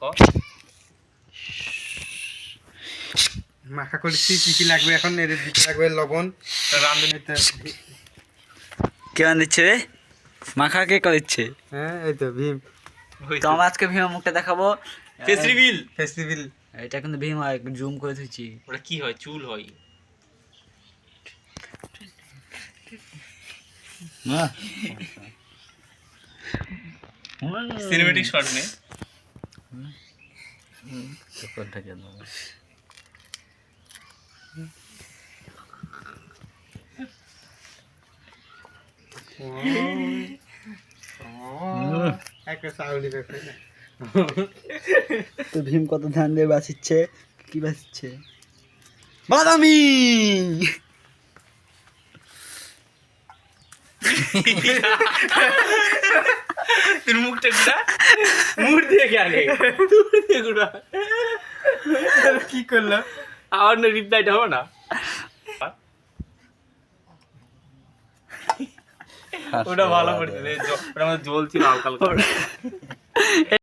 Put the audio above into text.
ক মাখা করেছি কি কি লাগবে এখন এর দিতে লাগবে লবণ। তা রান্ধুনি কে দিচ্ছে রে? মাখা কে করিচ্ছে হ্যাঁ এই তো ভীম। তো। আমরা আজকে ভীমা মুখটা দেখাবো। ফেস রিভিল ফেস্টিভ্যাল এটা কিন্তু ভীমা জুম করে দিচ্ছি। ওটা কি হয়? চুল হয়। সিনেমেটিক শট নে একটা চাউলি তো ভীম কত ধ্যান দিয়ে বাঁচিচ্ছে? কি বাঁচিচ্ছে? বাদামি! তোর মুখটা গুড়া? মুখ দিয়ে গেলে মুখ দিয়ে গুড়া। কি করলাম আমার না রিপ্লাইটা হবে না। ওটা ভালো পড়ছে রে জ- ওটা আমার জ্বলছিল হালকা হালকা।